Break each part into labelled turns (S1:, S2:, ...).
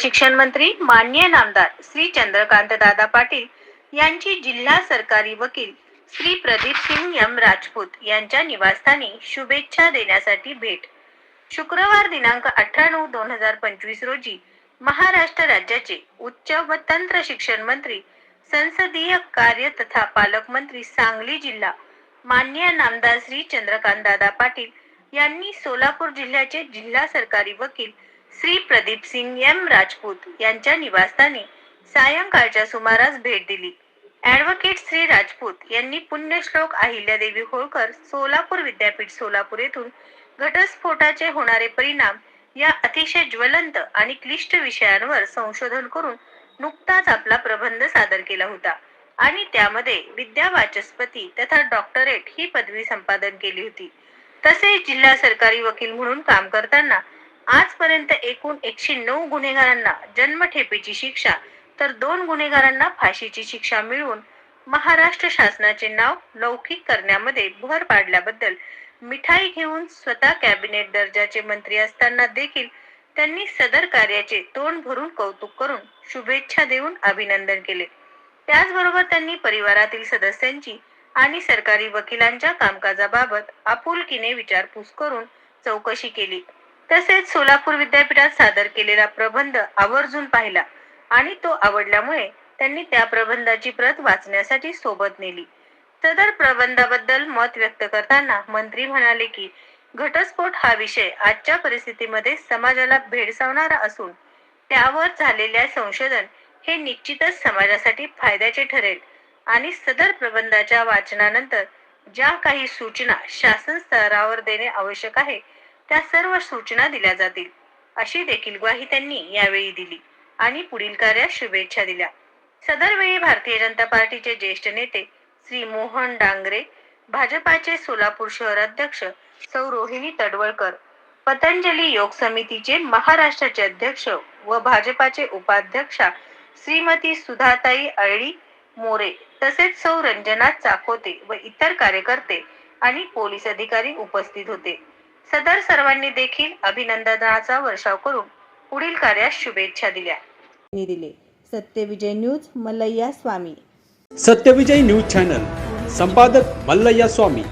S1: शिक्षण मंत्री मान्य नामदार श्री चंद्रकांत दादा पाटील यांची जिल्हा सरकारी वकील श्री प्रदीप सिंग एम. राजपूत यांच्या निवासस्थानी शुभेच्छा देण्यासाठी भेट. शुक्रवार दिनांक अठरा नऊ दोन हजार पंचवीस रोजी महाराष्ट्र राज्याचे उच्च व तंत्र शिक्षण मंत्री संसदीय कार्य तथा पालकमंत्री सांगली जिल्हा मान्य नामदार श्री चंद्रकांत दादा पाटील यांनी सोलापूर जिल्ह्याचे जिल्हा सरकारी वकील श्री प्रदीप सिंग एम राजपूत यांच्या निवासस्थानी सायंकाळच्या सुमारास भेट दिली. ऍडव्होकेट श्री राजपूत यांनी पुण्यश्लोक अहिल्यादेवी होळकर सोलापूर विद्यापीठ सोलापूर येथून घटस्फोटाचे होणारे परिणाम या अतिशय ज्वलंत आणि क्लिष्ट विषयांवर संशोधन करून नुकताच आपला प्रबंध सादर केला होता आणि त्यामध्ये विद्या वाचस्पती तथा डॉक्टरेट ही पदवी संपादन केली होती. तसेच जिल्हा सरकारी वकील म्हणून काम करताना आजपर्यंत एकूण एकशे नऊ गुन्हेगारांना जन्मठेपेची शिक्षा तर दोन गुन्हेगारांना फाशीची शिक्षा मिळवून महाराष्ट्र शासनाचे नाव लौकिक करण्यामध्ये भर पाडल्याबद्दल मिठाई घेऊन स्वतः कॅबिनेट दर्जाचे मंत्री असताना देखील त्यांनी सदर कार्याचे तोंड भरून कौतुक करून शुभेच्छा देऊन अभिनंदन केले. त्याचबरोबर त्यांनी परिवारातील सदस्यांची आणि सरकारी वकिलांच्या कामकाजाबाबत आपुलकीने विचारपूस करून चौकशी केली. तसेच सोलापूर विद्यापीठात सादर केलेला प्रबंध आवर्जून पाहिला आणि तो आवडल्यामुळे त्यांनी त्या प्रबंधाची प्रत वाचण्यासाठी सोबत नेली. सदर प्रबंधाबद्दल मत व्यक्त करताना मंत्री म्हणाले की घटस्फोट हा विषय आजच्या परिस्थितीमध्ये समाजाला भेडसावणारा असून त्यावर झालेल्या संशोधन हे निश्चितच समाजासाठी फायद्याचे ठरेल आणि सदर प्रबंधाच्या वाचनानंतर ज्या काही सूचना शासन स्तरावर देणे आवश्यक आहे त्या सर्व सूचना दिल्या जातील. अशी देखील ग्वाही त्यांनी यावेळी दिली आणि पुढील कार्यास शुभेच्छा दिल्या. सदर वेळी भारतीय जनता पार्टीचे ज्येष्ठ नेते श्री मोहन डांगरे भाजपाचे सोलापूर शहर अध्यक्ष सौ रोहिणी तडवळकर पतंजली योग समितीचे महाराष्ट्राचे अध्यक्ष व भाजपाचे उपाध्यक्षा श्रीमती सुधाताई अळी मोरे तसेच सौ रंजना चाकोते व इतर कार्यकर्ते आणि पोलीस अधिकारी उपस्थित होते. सदर सर्वांनी देखील अभिनंदनाचा वर्षाव करून पुढील कार्यास शुभेच्छा दिल्या.
S2: दिले. Satyavijay news Mallayya Swami.
S3: Satyavijay news channel. संपादक मल्लय्या स्वामी.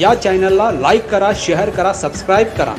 S3: या चॅनलला लाईक करा शेअर करा सबस्क्राईब करा.